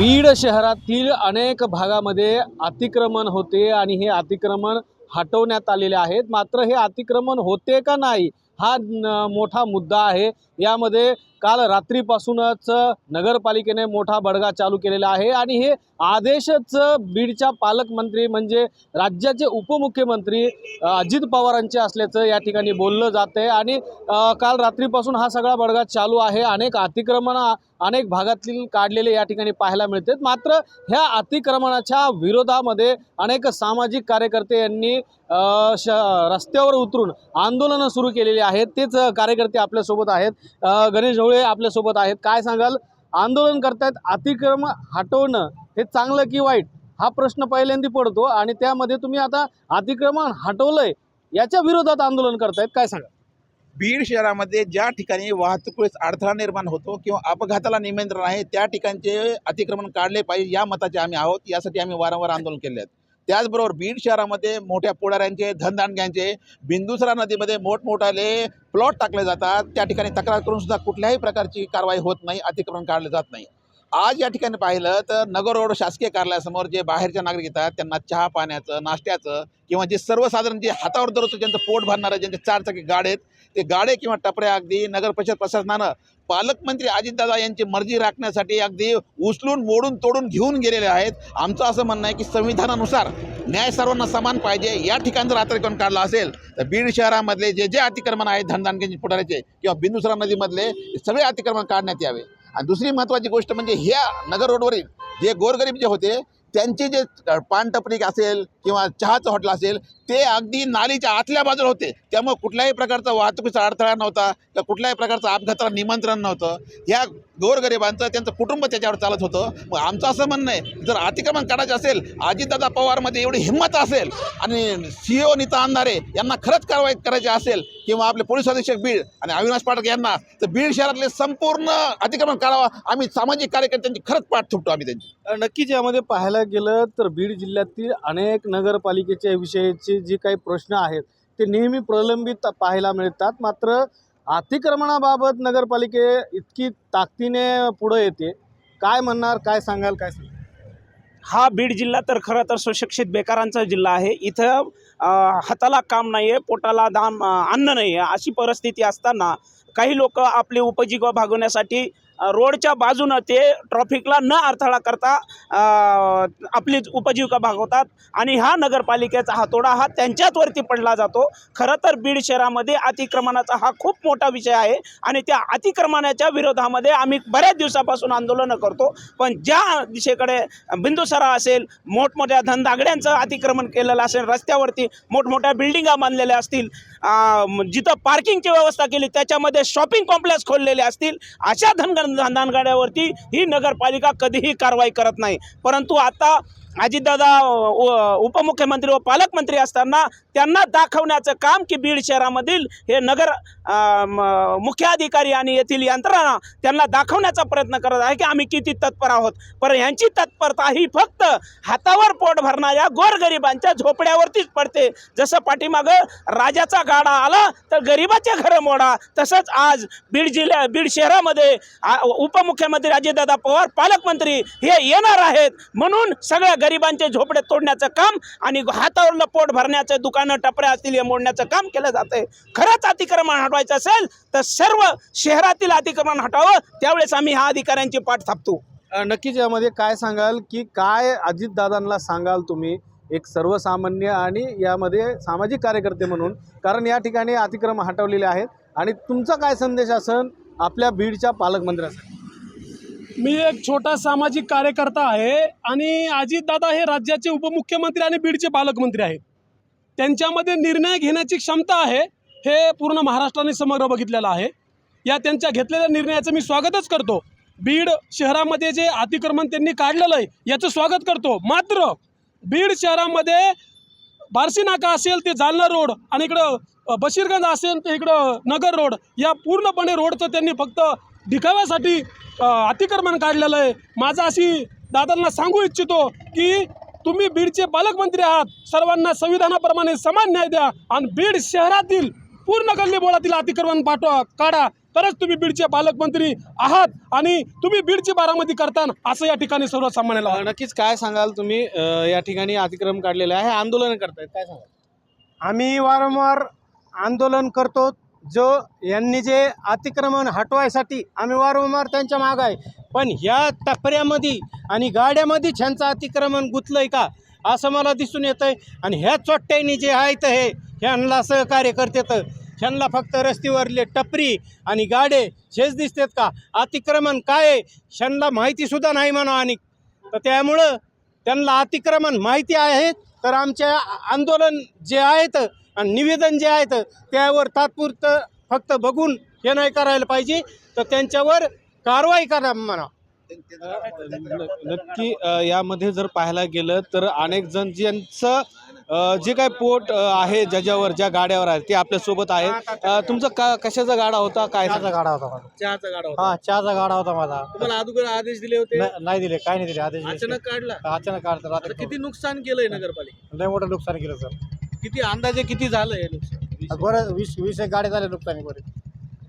बीड शहरातील अनेक भागामध्ये अतिक्रमण होते आणि हे अतिक्रमण हटवण्यात आलेले आहेत. मात्र हे अतिक्रमण होते का नाही हा मोठा मुद्दा आहे. यामध्ये काल रात्रीपासूनच नगरपालिकेने मोठा बडगा चालू केलेला आहे आणि हे आदेशच बीडच्या पालकमंत्री म्हणजे राज्याचे उपमुख्यमंत्री अजित पवारांचे असल्याचं या ठिकाणी बोललं जात आहे आणि काल रात्रीपासून हा सगळा बडगा चालू आहे. अनेक अतिक्रमण अनेक भागातील काढलेले या ठिकाणी पाहायला मिळतात. मात्र ह्या अतिक्रमणाच्या विरोधामध्ये अनेक सामाजिक कार्यकर्ते यांनी श रस्त्यावर उतरून आंदोलनं सुरू केलेली आहेत. तेच कार्यकर्ते आपल्यासोबत आहेत. गणेश ढवळे आपल्यासोबत आहेत. काय सांगाल? आंदोलन करतायत अतिक्रमण हटवणं हे चांगलं की वाईट? हा प्रश्न पहिल्यांदा पडतो आणि त्यामध्ये तुम्ही आता अतिक्रमण हटवलंय. याच्या विरोधात आंदोलन करतायत. काय सांगा बीड शहरामध्ये ज्या ठिकाणी वाहतुकीस अडथळा निर्माण होतो किंवा अपघाताला निमंत्रण आहे त्या ठिकाणचे अतिक्रमण काढले पाहिजे या मताचे आम्ही आहोत. यासाठी आम्ही वारंवार आंदोलन केले आहेत. त्याचबरोबर बीड शहरामध्ये मोठ्या पुढाऱ्यांचे धनदांडग्यांचे बिंदुसरा नदीमध्ये मोठमोठाले प्लॉट टाकले जातात. त्या ठिकाणी तक्रार करून सुद्धा कुठल्याही प्रकारची कारवाई होत नाही अतिक्रमण काढलं जात नाही. आज या ठिकाणी पाहिलं तर नगर रोड शासकीय कार्यालयासमोर जे बाहेरच्या नागरिक येतात त्यांना चहा पाण्याचं नाश्त्याचं किंवा जे सर्वसाधारण जे हातावर दररोज ज्यांचं पोट भरणारं ज्यांचे चारचाकी गाडे आहेत ते गाडे किंवा टपऱ्या अगदी नगर परिषद प्रशासनानं पालकमंत्री अजितदादा यांची मर्जी राखण्यासाठी अगदी उचलून मोडून तोडून घेऊन गेलेले आहेत. आमचं असं म्हणणं आहे की संविधानानुसार न्याय सर्वांना समान पाहिजे. या ठिकाणी जर अतिक्रमण काढलं असेल तर बीड शहरामधले जे जे अतिक्रमण आहेत धनदानग्यांची पुढाऱ्याचे किंवा बिंदुसरा नदीमधले सगळे अतिक्रमण काढण्यात यावे. आणि दुसरी महत्त्वाची गोष्ट म्हणजे ह्या नगर रोडवरील जे गोरगरीब जे होते त्यांचे जे पानटपरी असेल किंवा चहाचं हॉटेल असेल ते अगदी नालीच्या आतल्या बाजूला होते. त्यामुळे कुठल्याही प्रकारचा वाहतुकीचा अडथळा नव्हता किंवा कुठल्याही प्रकारचं अपघाताला निमंत्रण नव्हतं. ह्या गोरगरिबांचं त्यांचं कुटुंब त्याच्यावर चालत होतं. मग आमचं असं म्हणणं आहे जर अतिक्रमण काढायचं असेल अजितदादा पवारमध्ये एवढी हिंमत असेल आणि सी ओ नीता अंधारे यांना खरंच कारवाई करायची असेल किंवा आपले पोलीस अधीक्षक बीड आणि अविनाश पाठक यांना तर बीड शहरातले संपूर्ण अतिक्रमण काढावा आम्ही सामाजिक कार्यकर्त्यांची खरंच पाठ थुकतो आम्ही त्यांची. नक्कीच यामध्ये पाहायला गेलं तर बीड जिल्ह्यातील अनेक नगरपालिकेच्या विषयाचे जे काही प्रश्न आहेत ते नेहमी प्रलंबित पाहायला मिळतात. मात्र अतिक्रमणाबाबत नगरपालिके इतकी ताकदीने पुढं येते. काय म्हणणार काय सांगाल काय सांगाल? हा बीड जिल्हा तर खरं तर सुशिक्षित बेकारांचा जिल्हा आहे. इथं हाताला काम नाही आहे पोटाला दाम अन्न नाही आहे अशी परिस्थिती असताना काही लोक आपली उपजीविका भागवण्यासाठी रोडच्या बाजूनं ते ट्रॉफिकला न अडथळा करता आपली उपजीविका भागवतात आणि हा नगरपालिकेचा हातोडा हा त्यांच्याचवरती पडला जातो. खरं तर बीड शहरामध्ये अतिक्रमणाचा हा खूप मोठा विषय आहे आणि त्या अतिक्रमणाच्या विरोधामध्ये आम्ही बऱ्याच दिवसापासून आंदोलनं करतो. पण ज्या दिशेकडे बिंदुसरा असेल मोठमोठ्या धनदागड्यांचं अतिक्रमण केलेलं असेल रस्त्यावरती मोठमोठ्या बिल्डिंगा बांधलेल्या असतील जिथं पार्किंगची व्यवस्था केली त्याच्यामध्ये शॉपिंग कॉम्प्लेक्स खोललेले असतील अशा धनगण धानगाड्यावरती ही नगरपालिका कधीही कारवाई करत नाही. परंतु आता अजितदादा उपमुख्यमंत्री व पालकमंत्री असताना त्यांना दाखवण्याचं काम की बीड शहरामधील हे नगर मुख्याधिकारी आणि येथील यंत्रणा त्यांना दाखवण्याचा प्रयत्न करत आहे की आम्ही किती तत्पर आहोत. पर यांची तत्परता ही फक्त हातावर पोट भरणाऱ्या गोरगरिबांच्या झोपड्यावरतीच पडते. जसं पाठीमागं राजाचा गाडा आला तर गरिबाचे घरं मोडा. तसंच आज बीड जिल्ह्या बीड शहरामध्ये आ, उपमुख्यमंत्री अजितदादा पवार पालकमंत्री हे येणार आहेत. म्हणून सगळ्या गरिबांचे झोपडे तोडण्याचं काम आणि हातावरलं पोट भरण्याचं दुकानं टपऱ्या असतील हे मोडण्याचं काम केलं जातंय. खरंच अतिक्रमण हटवायचं असेल तर सर्व शहरातील अतिक्रमण हटावं. त्यावेळेस आम्ही ह्या अधिकाऱ्यांची पाठ थापतो. नक्कीच यामध्ये काय सांगाल की काय अजितदादांना सांगाल तुम्ही? एक सर्वसामान्य आणि यामध्ये सामाजिक कार्यकर्ते म्हणून कारण या ठिकाणी अतिक्रम हटवलेले आहेत. आणि तुमचा काय संदेश असन आपल्या बीडच्या पालकमंत्र्यासाठी? मी एक छोटा सामाजिक कार्यकर्ता आहे आणि अजितदादा हे राज्याचे उपमुख्यमंत्री आणि बीडचे पालकमंत्री आहेत. त्यांच्यामध्ये निर्णय घेण्याची क्षमता आहे हे पूर्ण महाराष्ट्राने समग्र बघितलेलं आहे. या त्यांच्या घेतलेल्या निर्णयाचं मी स्वागतच करतो. बीड शहरामध्ये जे अतिक्रमण त्यांनी काढलेलं आहे याचं स्वागत करतो. मात्र बीड शहरामध्ये बार्शी नाका असेल ते जालना रोड आणि इकडं बशीरगंज असेल ते इकडं नगर रोड या पूर्णपणे रोडचं त्यांनी फक्त दिखाव्यासाठी अतिक्रमण काढलेलं आहे. माझं अशी दादांना सांगू इच्छितो की तुम्ही बीडचे पालकमंत्री आहात. सर्वांना संविधानाप्रमाणे समान न्याय द्या आणि बीड शहरातील पूर्ण गल्लीबोळातील अतिक्रमण पाठवा काढा. तरच तुम्ही बीडचे पालकमंत्री आहात आणि तुम्ही बीडची बारामती करताना असं या ठिकाणी सर्वसामान्याला अ, वाटतं. नक्कीच काय सांगाल तुम्ही? या ठिकाणी अतिक्रमण काढलेलं आहे. आंदोलन करतायत काय सांगाल? आम्ही वारंवार आंदोलन करतो. जो यांनी जे अतिक्रमण हटवायसाठी आम्ही वारंवार त्यांच्या मागं आहे. पण ह्या टपऱ्यामध्ये आणि गाड्यामध्येच ह्यांचं अतिक्रमण गुंतलंय का? असं मला दिसून येतं आहे आणि ह्या चोट्ट्यांनी जे आहेत हे ह्यांना सहकार्य करतात. ह्यांना फक्त रस्त्यावरले टपरी आणि गाडे हेच दिसतात का? अतिक्रमण काय आहे? ह्यांना माहितीसुद्धा नाही म्हणा आणि. तर त्यामुळं त्यांना अतिक्रमण माहिती आहे. तर आमच्या आंदोलन जे आहेत आणि निवेदन जे आहेत त्यावर तात्पुरतं फक्त बघून हे नाही करायला पाहिजे. तर त्यांच्यावर कारवाई करा म्हणा. नक्की यामध्ये जर पाहायला गेलं तर अनेक जण ज्यांचं जे काय पोट आहे ज्याच्यावर ज्या गाड्यावर आहे ते आपल्यासोबत आहेत. अ, तुमचा का कशाचा गाडा होता? काय गाडा होता माझा. चहाचा गाडा होता. हा चहाचा गाडा होता माझा. तुम्हाला अगोदर आदेश दिले होते? नाही दिले काय नाही दिले आदेश अचानक काढला? अचानक रात्री किती नुकसान केलंय नगरपालिका लय मोठं नुकसान केलं सर. किती अंदाजे किती झालं हे नुकसान? बरं वीस वीस एक गाड्या झाल्या नुकसानी बरे.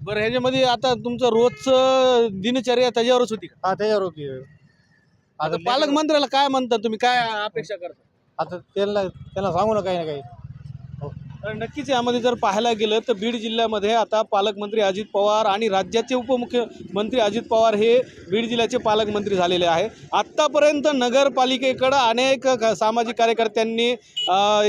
बरं ह्याच्यामध्ये आता तुमचं रोजचं दिनचर्या त्याच्यावरच होती का? हा त्याच्यावर होती. आता पालकमंत्र्याला काय म्हणता तुम्ही? काय अपेक्षा करता? आता त्यांना त्यांना सांगू ना काही ना काही. तर नक्कीच यामध्ये जर पाहायला गेलं तर बीड जिल्ह्यामध्ये आता पालकमंत्री अजित पवार आणि राज्याचे उपमुख्यमंत्री अजित पवार हे बीड जिल्ह्याचे पालकमंत्री झालेले आहे. आत्तापर्यंत नगरपालिकेकडं अनेक सामाजिक कार्यकर्त्यांनी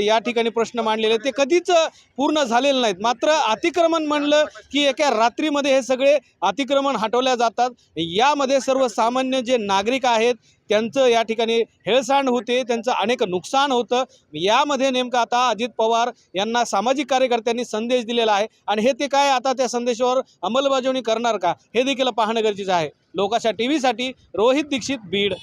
या ठिकाणी प्रश्न मांडलेले ते कधीच पूर्ण झालेले नाहीत. मात्र अतिक्रमण म्हणलं की एका रात्रीमध्ये हे सगळे अतिक्रमण हटवल्या जातात. यामध्ये सर्वसामान्य जे नागरिक आहेत त्यांचं या ठिकाणी हेळसांड होते त्यांचं अनेक नुकसान होतं. यामध्ये नेमकं आता अजित पवार यांना सामाजिक कार्यकर्त्यांनी संदेश दिलेला आहे. आणि हे ते काय आता त्या संदेशावर अंमलबजावणी करणार का? हे देखील पाहणं गरजेचं आहे. लोकाशा टी व्हीसाठी रोहित दीक्षित बीड.